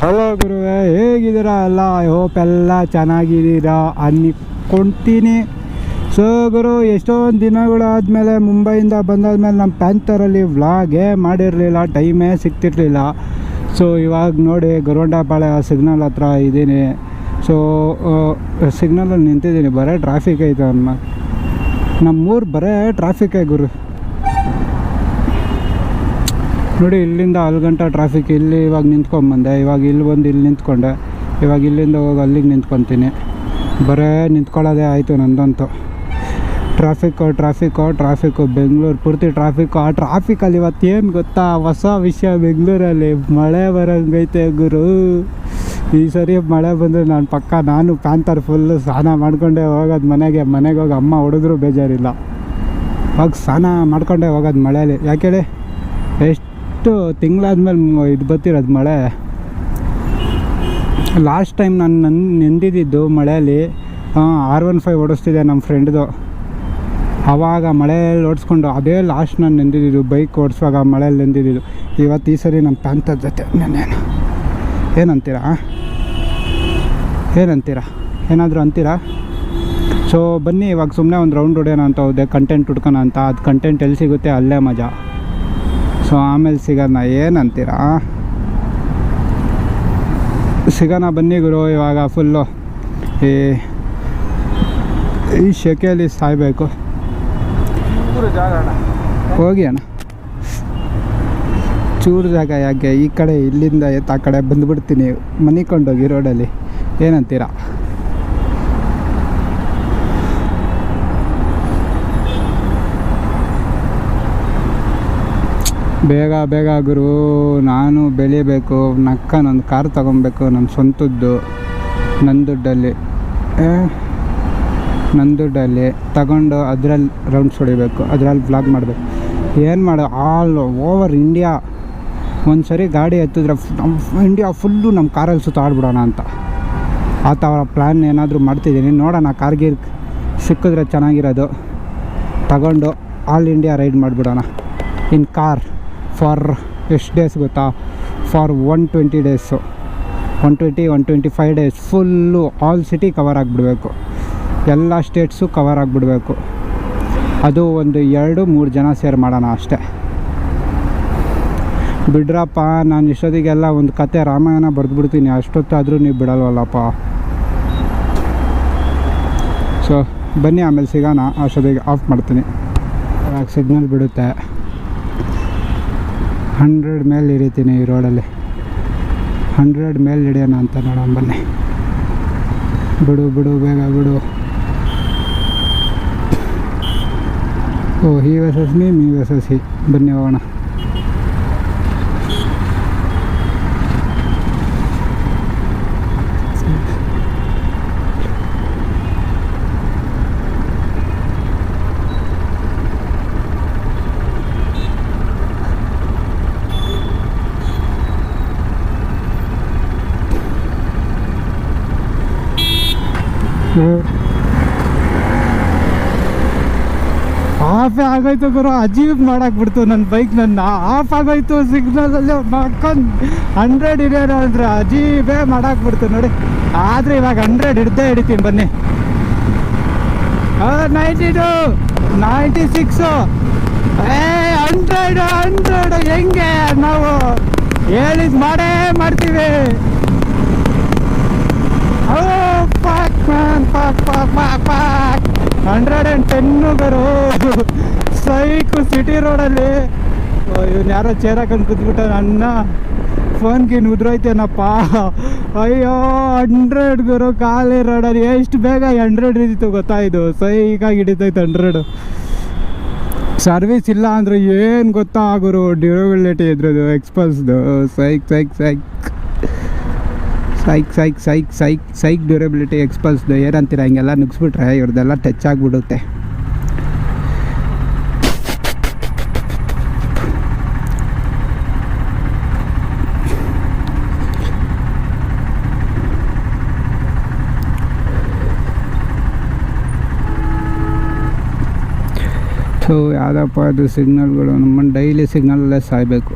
Hello ಗುರುವೆ ಹೇಗಿದ್ದೀರಾ? ಎಲ್ಲ ಐ ಹೋಪ್ ಎಲ್ಲ ಚೆನ್ನಾಗಿದ್ದೀರಾ? ಅನ್ಕೊಂತೀನಿ ಸೊ ಗುರು, ಎಷ್ಟೊಂದು ದಿನಗಳಾದಮೇಲೆ, ಮುಂಬೈಯಿಂದ ಬಂದಾದ್ಮೇಲೆ ನಮ್ಮ ಪ್ಯಾಂಥರಲ್ಲಿ ವ್ಲಾಗೇ ಮಾಡಿರಲಿಲ್ಲ ಟೈಮೇ ಸಿಗ್ತಿರಲಿಲ್ಲ. ಸೊ ಇವಾಗ ನೋಡಿ ಗೊರವಂಡಪಾಳ್ಯ ಸಿಗ್ನಲ್ ಹತ್ರ ಇದ್ದೀನಿ. ಸೊ ಸಿಗ್ನಲಲ್ಲಿ ನಿಂತಿದ್ದೀನಿ. ಬರೀ ಟ್ರಾಫಿಕ್ ಐತೆ ಅನ್ನ ನಮ್ಮೂರು ಬರೇ ಟ್ರಾಫಿಕೇ ಗುರು. ನೋಡಿ, ಇಲ್ಲಿಂದ ಅಲ್ಲಿ ಗಂಟ ಟ್ರಾಫಿಕ್ ಇಲ್ಲಿ ಇವಾಗ ನಿಂತ್ಕೊಂಬಂದೆ ಇವಾಗ ಇಲ್ಲಿ ಬಂದು ಇಲ್ಲಿ ನಿಂತ್ಕೊಂಡೆ. ಇವಾಗ ಇಲ್ಲಿಂದ ಹೋಗಿ ಅಲ್ಲಿಗೆ ನಿಂತ್ಕೊತೀನಿ. ಬರೇ ನಿಂತ್ಕೊಳ್ಳೋದೇ ಆಯಿತು ನಂದಂತೂ. ಟ್ರಾಫಿಕ್ಕು ಟ್ರಾಫಿಕ್ಕು ಟ್ರಾಫಿಕ್ಕು ಬೆಂಗಳೂರು ಪೂರ್ತಿ ಟ್ರಾಫಿಕ್ಕು ಆ ಟ್ರಾಫಿಕಲ್ಲಿ ಇವತ್ತೇನು ಗೊತ್ತಾ? ಹೊಸ ವಿಷಯ ಬೆಂಗಳೂರಲ್ಲಿ. ಮಳೆ ಬರೋಂಗೈತೆ ಗುರು. ಈ ಸರಿ ಮಳೆ ಬಂದರೆ ನಾನು ಪಕ್ಕ ನಾನು ಪ್ಯಾಂತರ್ ಫುಲ್ಲು ಸ್ನಾನ ಮಾಡ್ಕೊಂಡೆ ಹೋಗೋದು ಮನೆಗೆ. ಮನೆಗೆ ಹೋಗಿ ಅಮ್ಮ ಹೊಡೆದ್ರು ಬೇಜಾರಿಲ್ಲ. ಹೋಗಿ ಸ್ನಾನ ಮಾಡ್ಕೊಂಡೆ ಹೋಗೋದು ಮಳೆಯಲ್ಲಿ. ಯಾಕೇಳಿ ಎಷ್ಟು ತಿಂಗಳಾದ್ಮೇಲೆ ಇದು ಬರ್ತಿರೋದು ಮಳೆ? ಲಾಸ್ಟ್ ಟೈಮ್ ನಾನು ನನ್ನ ನೆಂದಿದ್ದು ಮಳೆಯಲ್ಲಿ ಆರ್ ಒನ್ ಫೈವ್ ಓಡಿಸ್ತಿದ್ದೆ ನಮ್ಮ ಫ್ರೆಂಡ್ದು ಆವಾಗ ಮಳೆಯಲ್ಲಿ ಓಡಿಸ್ಕೊಂಡು ಅದೇ ಲಾಸ್ಟ್ ನಾನು ನೆಂದಿದ್ದು ಬೈಕ್ ಓಡಿಸುವಾಗ ಮಳೆಯಲ್ಲಿ ನೆಂದಿದ್ದು ಇವತ್ತು ಈ ಸರಿ ನಮ್ಮ ಪ್ಯಾಂತರ್ ಜೊತೆ ನಾನೇನು ಏನಂತೀರಾ? ಏನಂತೀರಾ? ಏನಾದರೂ ಅಂತೀರಾ? ಸೊ ಬನ್ನಿ, ಇವಾಗ ಸುಮ್ಮನೆ ಒಂದು ರೌಂಡ್ ಹೊಡೆಯೋಣ ಅಂತ ಹೋದೆ ಕಂಟೆಂಟ್ ಹುಡ್ಕೋಣ ಅಂತ. ಅದು ಕಂಟೆಂಟ್ ಎಲ್ಲಿ ಸಿಗುತ್ತೆ, ಅಲ್ಲೇ ಮಜಾ. ಸೊ ಆಮೇಲೆ ಸಿಗೋಣ ಏನಂತೀರಾ? ಸಿಗೋಣ ಬನ್ನಿ ಗುರು ಇವಾಗ ಫುಲ್ಲು ಈ ಈ ಶೆಕೆಯಲ್ಲಿ ಸಾಯಬೇಕು. ಹೋಗಿ ಅಣ್ಣ. ಚೂರು ಜಾಗ ಯಾಕೆ? ಈ ಕಡೆ ಇಲ್ಲಿಂದ ಎತ್ತ ಆ ಕಡೆ ಬಂದುಬಿಡ್ತೀನಿ. ಮನಿಕೊಂಡೋಗಿ ರೋಡಲ್ಲಿ ಏನಂತೀರಾ? ಬೇಗ ಬೇಗ ಗುರು, ನಾನು ಬೆಳಿಬೇಕು ನಕ್ಕ ನನ್ನ ಕಾರ್ ತಗೊಬೇಕು, ನನ್ನ ಸ್ವಂತದ್ದು, ನನ್ನ ದುಡ್ಡಲ್ಲಿ. ನನ್ನ ದುಡ್ಡಲ್ಲಿ ತಗೊಂಡು ಅದರಲ್ಲಿ ರೌಂಡ್ಸ್ ಹೊಡಿಬೇಕು, ಅದರಲ್ಲಿ ಬ್ಲಾಗ್ ಮಾಡಬೇಕು. ಏನು ಮಾಡೋ ಆಲ್ ಓವರ್ ಇಂಡಿಯಾ ಒಂದು ಸರಿ ಗಾಡಿ ಎತ್ತಿದ್ರೆ ನಮ್ಮ ಇಂಡಿಯಾ ಫುಲ್ಲು ನಮ್ಮ ಕಾರಲ್ಲಿ ಸುತ್ತಾಡ್ಬಿಡೋಣ ಅಂತ. ಆ ಥರ ಪ್ಲ್ಯಾನ್ ಏನಾದರೂ ಮಾಡ್ತಿದ್ದೀನಿ. ನೋಡೋಣ ಕಾರ್ಗಿರ್ ಸಿಕ್ಕಿದ್ರೆ ಚೆನ್ನಾಗಿರೋದು. ತಗೊಂಡು ಆಲ್ ಇಂಡಿಯಾ ರೈಡ್ ಮಾಡಿಬಿಡೋಣ. In car. ಫಾರ್ ಎಷ್ಟು ಡೇಸ್ ಗೊತ್ತಾ? For one twenty days one twenty one twenty five days full all city cover ಆಗಿಬಿಡಬೇಕು. ಎಲ್ಲ ಸ್ಟೇಟ್ಸು ಕವರ್ ಆಗಿಬಿಡಬೇಕು. ಅದು ಒಂದು ಎರಡು, ಮೂರು ಜನ ಸೇರ್ ಮಾಡೋಣ ಅಷ್ಟೇ. ಬಿಡ್ರಪ್ಪ, ನಾನು ಇಷ್ಟೊತ್ತಿಗೆಲ್ಲ ಒಂದು ಕತೆ ರಾಮಾಯಣ ಬರೆದ್ಬಿಡ್ತೀನಿ. ಅಷ್ಟೊತ್ತಾದರೂ ನೀವು ಬಿಡಲ್ವಲ್ಲಪ್ಪ. ಸೊ ಬನ್ನಿ ಆಮೇಲೆ ಸಿಗೋಣ. ಅಷ್ಟೊತ್ತಿಗೆ ಆಫ್ ಮಾಡ್ತೀನಿ. ಸಿಗ್ನಲ್ ಬಿಡುತ್ತೆ. ಹಂಡ್ರೆಡ್ ಮೇಲೆ ಹಿಡಿತೀನಿ ಈ ರೋಡಲ್ಲಿ. ಹಂಡ್ರೆಡ್ ಮೇಲೆ ಹಿಡಿಯೋಣ ಅಂತ ನೋಡೋಣ ಬನ್ನಿ ಬಿಡು ಬಿಡು, ಬೇಗ ಬಿಡು. ಓ ಹೀ ವೆಸಸ್ ಮೀ ಮೀ ವೆಸಸ್ ಹಿ ಬನ್ನಿ ಹೋಗೋಣ. ಆಫೇ ಆಗೋಯ್ತು ಗುರು ಅಜೀವ್ ಮಾಡಕ್ ಬಿಡ್ತು ನನ್ನ ಬೈಕ್ ನನ್ನ. ಆಫ್ ಆಗೋಯ್ತು ಸಿಗ್ನಲಲ್ಲಿ ಮಾಡ್ಕೊಂಡು ಹಂಡ್ರೆಡ್ ಹಿಡಿಯೋಣ ಅಂದ್ರೆ ಅಜೀಬೇ ಮಾಡಕ್ ಬಿಡ್ತು ನೋಡಿ. ಆದ್ರೆ ಇವಾಗ ಹಂಡ್ರೆಡ್ ಹಿಡ್ದೇ ಹಿಡಿತೀನಿ ಬನ್ನಿ. ನೈಂಟಿ ಟು ನೈಂಟಿ ಸಿಕ್ಸು ಏ ಹಂಡ್ರೆಡ್ ಹಂಡ್ರೆಡ್ ಹೆಂಗೆ ನಾವು ಹೇಳಿದ್ ಮಾಡೇ ಮಾಡ್ತೀವಿ. ಹಂಡ್ರೆಡ್ ಆ್ಯಂಡ್ ಟೆನ್ನು ಗರು ಸೈಕು ಸಿಟಿ ರೋಡಲ್ಲಿ. ಇವ್ನು ಯಾರೋ ಚೇರ್ ಹಾಕೊಂಡು ಕೂತ್ಬಿಟ್ಟ ಅಣ್ಣ ಫೋನ್ಗೆ ಉದ್ರೋಯ್ತೇನಪ್ಪ ಅಯ್ಯೋ, ಹಂಡ್ರೆಡ್ ಗುರು, ಖಾಲಿ ರೋಡಲ್ಲಿ. ಎಷ್ಟು ಬೇಗ ಹಂಡ್ರೆಡ್ ಇದ್ದಿತ್ತು ಗೊತ್ತಾ ಇದು? ಸೈಕಾಗಿ ಹಿಡಿತೈತೆ ಹಂಡ್ರೆಡ್. ಸರ್ವಿಸ್ ಇಲ್ಲ ಅಂದ್ರೆ ಏನು ಗೊತ್ತಾ ಗುರು? ಡ್ಯೂರಬಿಲಿಟಿ ಇದ್ರದ್ದು ಎಕ್ಸ್ಪಲ್ಸ್ದು ಸೈಕ್ ಸೈಕ್ ಸೈಕ್. ಸೈಕ್ ಸೈಕ್ ಸೈಕ್ ಸೈಕ್ ಸೈಕ್ ಡ್ಯೂರಬಿಲಿಟಿ ಎಕ್ಸ್ಪಲ್ಸ್ದು ಏನಂತೀರ ಹಿಂಗೆಲ್ಲ ನುಗ್ಸ್ಬಿಟ್ರೆ ಇವ್ರದ್ದೆಲ್ಲ ಟಚ್ ಆಗಿಬಿಡುತ್ತೆ ಸೊ ಯಾವುದಪ್ಪ ಅದು ಸಿಗ್ನಲ್ಗಳು ನಮ್ಮನ್ನು ಡೈಲಿ ಸಿಗ್ನಲ್ಲೇ ಸಾಯಬೇಕು.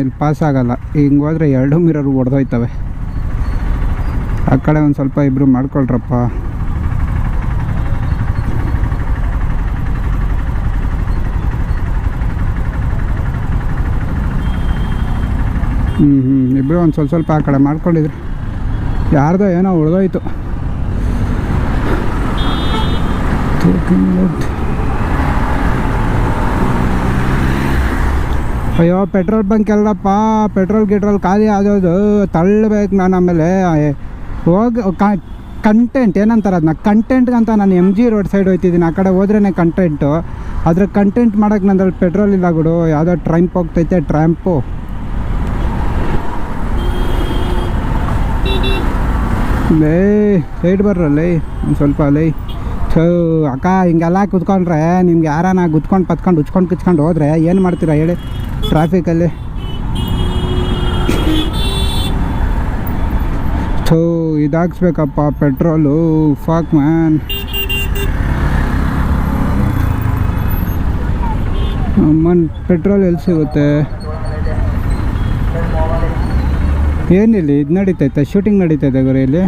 ಇಲ್ಲಿ ಪಾಸ್ ಆಗಲ್ಲ. ಹಿಂಗೆ ಹೋದ್ರೆ ಎರಡು ಮಿರರ್ ಹೊಡೆದೋಯ್ತವೆ ಆ ಕಡೆ ಒಂದು ಸ್ವಲ್ಪ ಇಬ್ಬರು ಮಾಡ್ಕೊಳ್ರಪ್ಪ. ಹ್ಞೂ ಹ್ಞೂ ಇಬ್ಬರು ಒಂದು ಸ್ವಲ್ಪ ಸ್ವಲ್ಪ ಆ ಕಡೆ ಮಾಡ್ಕೊಂಡಿದ್ರು. ಯಾರ್ದೋ ಏನೋ ಉಳ್ದೋಯ್ತು ಅಯ್ಯೋ, ಪೆಟ್ರೋಲ್ ಬಂಕ್ ಎಲ್ಲಪ್ಪ ಪೆಟ್ರೋಲ್, ಗಿಟ್ರೋಲ್ ಖಾಲಿ ಆದೋದು ತಳ್ಳಬೇಕು ನಾನು ಆಮೇಲೆ. ಹೋಗಿ ಕಂಟೆಂಟ್ ಏನಂತಾರೆ ಅದನ್ನ ಕಂಟೆಂಟ್ಗಂತ ನಾನು ಎಂ ಜಿ ರೋಡ್ ಸೈಡ್ ಹೋಯ್ತಿದ್ದೀನಿ. ಆ ಕಡೆ ಹೋದ್ರೇ ಕಂಟೆಂಟು ಆದರೆ ಕಂಟೆಂಟ್ ಮಾಡೋಕೆ ನಂದ್ರಲ್ಲಿ ಪೆಟ್ರೋಲ್ ಇಲ್ಲ ಬಿಡು. ಯಾವುದೋ ಟ್ರಂಪ್ ಹೋಗ್ತೈತೆ ಟ್ರ್ಯಾಂಪು ಲೇ ಸೈಡ್ ಬರ್ರಲ್ಲೇ ಒಂದು ಸ್ವಲ್ಪ, ಲೈ. ಥೂ ಅಕ್ಕ, ಹಿಂಗೆಲ್ಲ ಕುತ್ಕೊಂಡ್ರೆ ನಿಮ್ಗೆ ಯಾರಾನ ಗುತ್ಕೊಂಡು ಪತ್ಕೊಂಡು ಉಚ್ಕೊಂಡು ಕಿಚ್ಕೊಂಡು ಹೋದ್ರೆ ಏನು ಮಾಡ್ತೀರಾ ಹೇಳಿ. ಟ್ರಾಫಿಕಲ್ಲಿ ಸೊ ಇದಾಕ್ಸ್ಬೇಕಪ್ಪ ಪೆಟ್ರೋಲು. ಫಾಕ್ ಮ್ಯಾನ್ ಮನ್ ಪೆಟ್ರೋಲ್ ಎಲ್ಲಿ ಸಿಗುತ್ತೆ? ಏನಿಲ್ಲ? ಇದು ನಡೀತೈತೆ ಶೂಟಿಂಗ್ ನಡೀತೈತೆ ಗುರು ಇಲ್ಲಿ.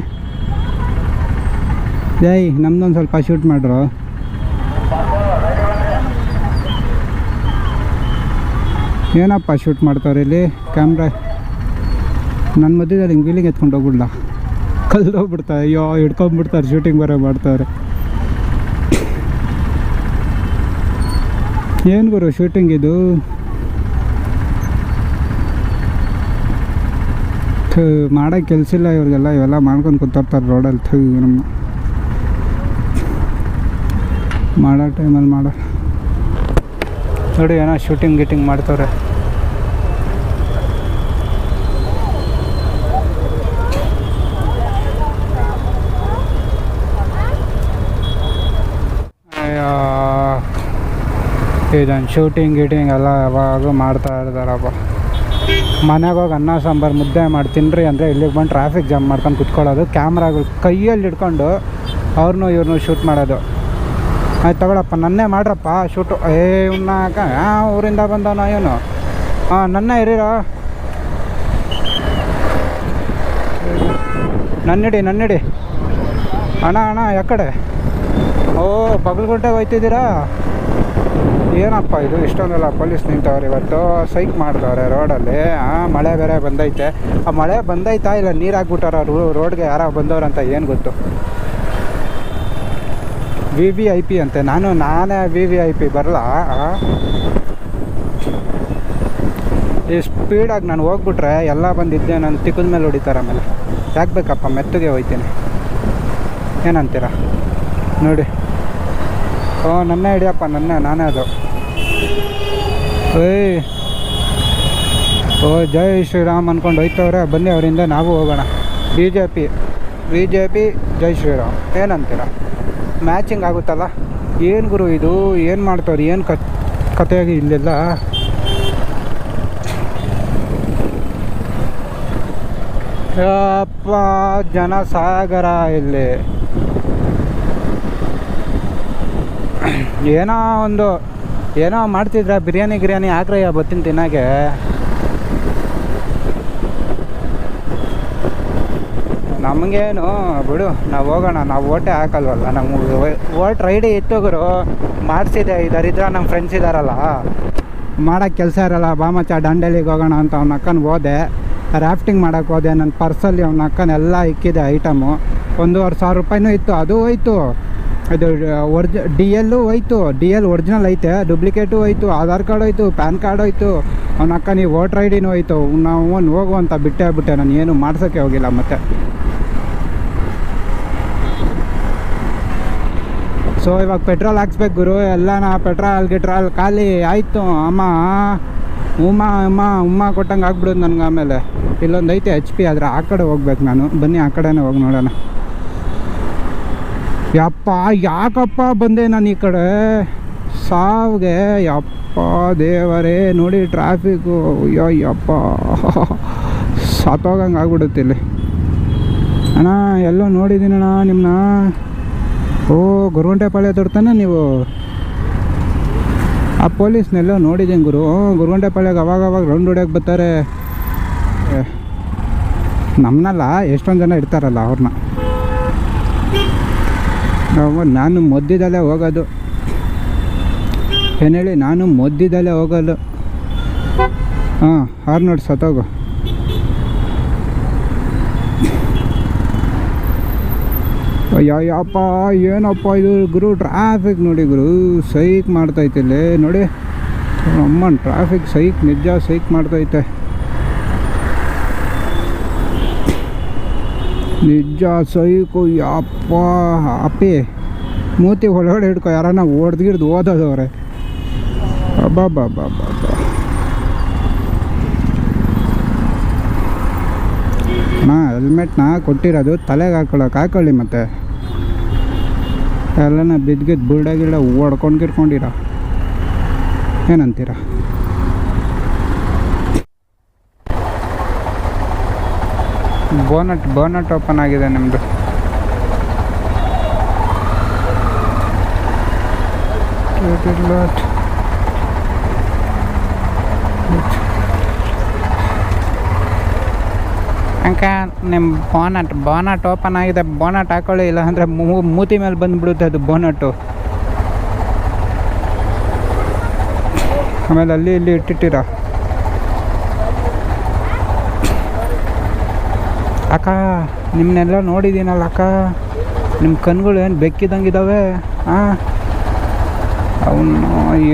ಏಯ್, ನಮ್ದೊಂದು ಸ್ವಲ್ಪ ಶೂಟ್ ಮಾಡ್ರು. ಏನಪ್ಪ ಶೂಟ್ ಮಾಡ್ತಾವ್ರೆ ಇಲ್ಲಿ? ಕ್ಯಾಮ್ರಾ ನನ್ನ ಮಧ್ಯದಲ್ಲಿ ಹಿಂಗೆ ವೀಲಿಂಗ್ ಎತ್ಕೊಂಡು ಹೋಗ್ಬಿಡ್ಲ? ಕಲ್ದೋಗ್ಬಿಡ್ತಾರೆ ಅಯ್ಯೋ ಹಿಡ್ಕೊಂಡ್ಬಿಡ್ತಾರೆ ಶೂಟಿಂಗ್ ಬರೋ ಮಾಡ್ತಾವ್ರೆ. ಏನು ಗುರು ಶೂಟಿಂಗ್ ಇದು? ಥೂ ಮಾಡೋ ಕೆಲಸ ಇಲ್ಲ ಇವ್ರಿಗೆಲ್ಲ, ಇವೆಲ್ಲ ಮಾಡ್ಕೊಂಡು ಕೂತಾರ್ತಾರೆ ರೋಡಲ್ಲಿ ಥೂ ನಮ್ಮ ಮಾಡೋ ಟೈಮಲ್ಲಿ ಮಾಡೋ ನೋಡಿ ಏನೋ ಶೂಟಿಂಗ್ ಗೀಟಿಂಗ್ ಮಾಡ್ತವ್ರೆ. ಇದನ್ನು ಶೂಟಿಂಗ್ ಗೀಟಿಂಗ್ ಎಲ್ಲ ಯಾವಾಗೂ ಮಾಡ್ತಾ ಇರ್ತಾರಪ್ಪ ಮನೆಗೆ ಹೋಗಿ ಅನ್ನ, ಸಾಂಬಾರು, ಮುದ್ದೆ ಮಾಡಿ ತಿನ್ನಿರಿ ಅಂದರೆ ಇಲ್ಲಿಗೆ ಬಂದು ಟ್ರಾಫಿಕ್ ಜಾಮ್ ಮಾಡ್ಕೊಂಡು ಕುತ್ಕೊಳ್ಳೋದು. ಕ್ಯಾಮ್ರಾಗಳು ಕೈಯಲ್ಲಿ ಹಿಡ್ಕೊಂಡು ಅವ್ರನ್ನೂ ಇವ್ರನ್ನೂ ಶೂಟ್ ಮಾಡೋದು. ಆಯ್ತು ತಗೊಳಪ್ಪ, ನನ್ನೇ ಮಾಡ್ರಪ್ಪ ಶೂಟು ಏ ಇವನ್ನ ಊರಿಂದ ಬಂದವನ ಇವನು. ಹಾಂ ನನ್ನ ಇರೀರೋ. ನನ್ನಿಡಿ ನನ್ನಿಡಿ. ಅಣ್ಣ ಅಣ್ಣ, ಯಾಕಡೆ? ಓ ಬಗಲ್ಗುಂಟೆಗೆ ಹೋಯ್ತಿದ್ದೀರಾ? ಏನಪ್ಪ ಇದು? ಇಷ್ಟೊಂದೆಲ್ಲ ಪೊಲೀಸ್ ನಿಂತವ್ರೆ ಇವತ್ತು. ಸೈಕ್ ಮಾಡ್ತವ್ರೆ ರೋಡಲ್ಲಿ. ಮಳೆ ಬೇರೆ ಬಂದೈತೆ. ಆ, ಮಳೆ ಬಂದೈತಾ ಇಲ್ಲ? ನೀರು ಹಾಕ್ಬಿಟ್ಟಾರ ರೋಡ್ಗೆ ಯಾರೋ ಬಂದವ್ರಂತ ಏನು ಗೊತ್ತು? ವಿ ವಿ ಐ ಪಿ ಅಂತೆ. ನಾನು, ನಾನೇ ವಿ ವಿ ಐ ಪಿ ಬರಲ್ಲ ಈ ಸ್ಪೀಡಾಗಿ ನಾನು ಹೋಗ್ಬಿಟ್ರೆ ಎಲ್ಲ ಬಂದಿದ್ದೆ ನಾನು ತಿಕ್ಕದ ಮೇಲೆ ಹೊಡಿತಾರೆ ಆಮೇಲೆ. ಯಾಕೆ ಬೇಕಪ್ಪ, ಮೆತ್ತಗೆ ಹೋಯ್ತೀನಿ. ಏನಂತೀರ? ನೋಡಿ. ಓ, ನನ್ನೇ ಹಿಡಿಯಪ್ಪ, ನನ್ನೇ, ನಾನೇ ಅದು. ಏಯ್. ಓ, ಜೈ ಶ್ರೀರಾಮ್ ಅಂದ್ಕೊಂಡು ಹೋಯ್ತವ್ರೆ, ಬನ್ನಿ ಅವರಿಂದ ನಾವು ಹೋಗೋಣ. B J P, B J P, ಜೈ ಶ್ರೀರಾಮ್. ಏನಂತೀರ? ಮ್ಯಾಚಿಂಗ್ ಆಗುತ್ತಲ್ಲ? ಏನು ಗುರು ಇದು? ಏನು ಮಾಡ್ತಾವ್ರಿ? ಏನು ಕತ್, ಕಥೆಯಾಗಿ ಇಲ್ಲೆಲ್ಲ? ಅಪ್ಪ ಜನ ಸಾಗರ ಇಲ್ಲಿ. ಏನೋ ಒಂದು, ಏನೋ ಮಾಡ್ತಿದ್ರ, ಬಿರಿಯಾನಿ ಗಿರಿಯಾನಿ ಹಾಕ್ರಯ್ಯ ಬತ್ತಿನ ತಿನ್ನಾಗೆ ನಮಗೇನು, ಬಿಡು, ನಾವು ಹೋಗೋಣ, ನಾವು ಓಟೆ ಹಾಕಲ್ವಲ್ಲ, ನಮ್ಗೆ ಓಟ್ ರೈಡಿ ಇತ್ತು ಗುರು ಮಾಡಿಸಿದೆ ಇದರಿದ್ರೆ ನಮ್ಮ ಫ್ರೆಂಡ್ಸ್ ಇದ್ದಾರಲ್ಲ ಮಾಡೋಕ್ಕೆ ಕೆಲಸ ಇರಲ್ಲ, ಬಾಮಚ ದಂಡೇಲಿಗೆ ಹೋಗೋಣ ಅಂತ ಅವ್ನ ಅಕ್ಕನ ಹೋದೆ. ರಾಫ್ಟಿಂಗ್ ಮಾಡೋಕ್ಕೆ ಹೋದೆ ನನ್ನ ಪರ್ಸಲ್ಲಿ ಅವ್ನ ಅಕ್ಕನ ಎಲ್ಲ ಇಕ್ಕಿದೆ ಐಟಮು. ಒಂದೂವರೆ ಸಾವಿರ ರೂಪಾಯಿನೂ ಇತ್ತು, ಅದು ಹೋಯ್ತು. ಇದು ಒರ್ಜ್, ಡಿ ಎಲ್ಲು ಹೋಯ್ತು, ಡಿ ಎಲ್ ಒರಿಜಿನಲ್ ಐತೆ, ಡೂಪ್ಲಿಕೇಟು ಹೋಯ್ತು, ಆಧಾರ್ ಕಾರ್ಡ್ ಹೋಯ್ತು, ಪ್ಯಾನ್ ಕಾರ್ಡ್ ಹೋಯ್ತು. ಅವ್ನ ಅಕ್ಕ, ನೀವು ವೋಟ್ರ್ ಐ ಡಿನೂ ಹೋಯ್ತು, ನಾವು ಒಂದು ಹೋಗು ಅಂತ ಬಿಟ್ಟೇ ಬಿಟ್ಟೆ ನಾನು ಏನು ಮಾಡ್ಸೋಕ್ಕೆ ಹೋಗಿಲ್ಲ ಮತ್ತೆ. ಸೊ ಇವಾಗ ಪೆಟ್ರೋಲ್ ಹಾಕ್ಸ್ಬೇಕು ಗುರು. ಎಲ್ಲನ ಪೆಟ್ರೋಲ್ ಗಿಟ್ರಾಲ್ ಖಾಲಿ ಆಯಿತು. ಅಮ್ಮ ಉಮ್ಮ ಅಮ್ಮ ಉಮ್ಮ ಕೊಟ್ಟಂಗೆ ಆಗ್ಬಿಡೋದು ನನಗೆ ಆಮೇಲೆ. ಇಲ್ಲೊಂದು ಐತೆ ಎಚ್ ಪಿ ಆದರೆ ಆ ಕಡೆ ಹೋಗ್ಬೇಕು ನಾನು. ಬನ್ನಿ, ಆ ಕಡೆನೇ ಹೋಗಿ ನೋಡೋಣ. ಯಪ್ಪ, ಯಾಕಪ್ಪ ಬಂದೆ ನಾನು ಈ ಕಡೆ? ಸಾವಿಗೆ, ಯಪ್ಪ ದೇವರೇ, ನೋಡಿ ಟ್ರಾಫಿಕ್ಕು ಅಯ್ಯೋ, ಯಪ್ಪ. ಸತ್ತೋಗಂಗೆ ಆಗ್ಬಿಡುತ್ತೆ ಇಲ್ಲಿ. ಅಣ್ಣ, ಎಲ್ಲೋ ನೋಡಿದ್ದೀನಣ್ಣ ನಿಮ್ಮನ್ನ ಓ, ಗುರುವಂಟೆಪಾಳ್ಯ ದೊಡ್ತಾನೆ ನೀವು? ಆ ಪೊಲೀಸ್ನೆಲ್ಲ ನೋಡಿದ್ದೀನಿ ಗುರು. ಗುರುಗೊಂಡೆಪಾಳ್ಯಾಗ ಅವಾಗ ಅವಾಗ ರೌಂಡ್ ಹೊಡ್ಯಕ್ಕೆ ಬರ್ತಾರೆ. ನಮ್ಮನ್ನಲ್ಲ ಎಷ್ಟೊಂದು ಜನ ಇರ್ತಾರಲ್ಲ ಅವ್ರನ್ನ ನಾನು ಮದ್ದಿದಲ್ಲೇ ಹೋಗೋದು. ಏನು ಹೇಳಿ, ನಾನು ಮದ್ದಿದಲ್ಲೇ ಹೋಗೋದು. ಹಾಂ ಹಾರ್ ನೋಡಿ ಸತ್ತೋಗು. ಅಯ್ಯಪ್ಪ ಏನಪ್ಪ ಇದು ಗುರು ಟ್ರಾಫಿಕ್ ನೋಡಿ ಗುರು, ಸೈಕ್ ಮಾಡ್ತೈತೆ ಇಲ್ಲೇ. ನೋಡಿ, ಅಮ್ಮನ್ ಟ್ರಾಫಿಕ್ ಸೈಕ್, ನಿಜ ಸೈಕ್ ಮಾಡ್ತೈತೆ ನಿಜ ಸೈಕು, ಯಪ್ಪ, ಅಪ್ಪಿ. ಮೂತಿ ಒಳಗಡೆ ಹಿಡ್ಕೊ, ಯಾರನ್ನ ಓಡ್ದಿಡ್ದು ಓದೋದವ್ರೆ ಬಾಬಾ ಅಣ್ಣ ಹೆಲ್ಮೆಟ್ನ ಕೊಟ್ಟಿರೋದು ತಲೆಗೆ ಹಾಕೊಳ್ಳೋಕೆ, ಹಾಕೊಳ್ಳಿ ಮತ್ತೆ. ಎಲ್ಲನ ಬಿದ್ಗಿದ್ದು ಬುಲ್ಡಾಗಿಲ್ಲ ಓಡ್ಕೊಂಡು ಗಿಡ್ಕೊಂಡಿರ? ಏನಂತೀರ? ಬೋನಟ್ ಬೋನಟ್ ಓಪನ್ ಆಗಿದೆ ನಿಮ್ಮದು ಅಂಕ ನಿಮ್ಮ ಬೋನಟ್ ಬೋನಟ್ ಓಪನ್ ಆಗಿದೆ ಬೋನಟ್ ಹಾಕೊಳ್ಳಿ ಇಲ್ಲ ಅಂದರೆ ಮೂತಿ ಮೇಲೆ ಬಂದುಬಿಡುತ್ತೆ ಅದು ಬೋನಟ್ಟು ಆಮೇಲೆ ಅಲ್ಲಿ, ಇಲ್ಲಿ ಇಟ್ಟಿಟ್ಟಿರ. ಅಕ್ಕ ನಿಮ್ಮನ್ನೆಲ್ಲ ನೋಡಿದ್ದೀನಲ್ಲ ಅಕ್ಕ? ನಿಮ್ಮ ಕಣ್ಗಳು ಏನು ಬೆಕ್ಕಿದಂಗಿದ್ದಾವೆ ಹಾಂ ಅವನು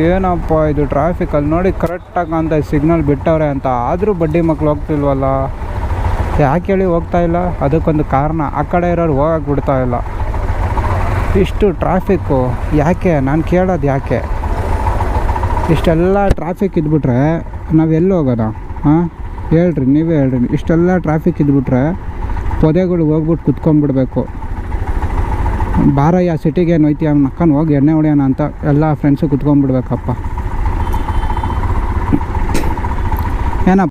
ಏನಪ್ಪ ಇದು ಟ್ರಾಫಿಕ್ ಅಲ್ಲಿ ನೋಡಿ ಕರೆಕ್ಟಾಗಿ ಅಂತ ಸಿಗ್ನಲ್ ಬಿಟ್ಟವ್ರೆ ಅಂತ. ಆದರೂ ಬಡ್ಡಿ ಮಕ್ಳು ಹೋಗ್ತಿಲ್ವಲ್ಲ? ಯಾಕೆ ಹೇಳಿ ಹೋಗ್ತಾ ಇಲ್ಲ? ಅದಕ್ಕೊಂದು ಕಾರಣ ಆ ಕಡೆ ಇರೋರು ಹೋಗಕ್ಕೆ ಬಿಡ್ತಾ ಇಲ್ಲ. ಇಷ್ಟು ಟ್ರಾಫಿಕ್ಕು ಯಾಕೆ? ನಾನು ಕೇಳೋದು ಯಾಕೆ? ಇಷ್ಟೆಲ್ಲ ಟ್ರಾಫಿಕ್ ಇದ್ಬಿಟ್ರೆ ನಾವು ಎಲ್ಲಿ ಹೋಗೋಣ ಹಾಂ? ಹೇಳ್ರಿ, ನೀವೇ ಹೇಳ್ರಿ. ಇಷ್ಟೆಲ್ಲ ಟ್ರಾಫಿಕ್ ಇದ್ಬಿಟ್ರೆ ಪೊದೆಗಳಿಗೆ ಹೋಗ್ಬಿಟ್ಟು ಕುತ್ಕೊಂಡ್ಬಿಡ್ಬೇಕು. ಬಾರಯ್ಯ ಸಿಟಿಗೆ ಏನು ಐತಿ ಅವ್ನು ಹೋಗಿ ಎಣ್ಣೆ ಹೊಡೆಯೋಣ ಅಂತ ಎಲ್ಲ ಫ್ರೆಂಡ್ಸು ಕುತ್ಕೊಂಡ್ಬಿಡ್ಬೇಕಪ್ಪ.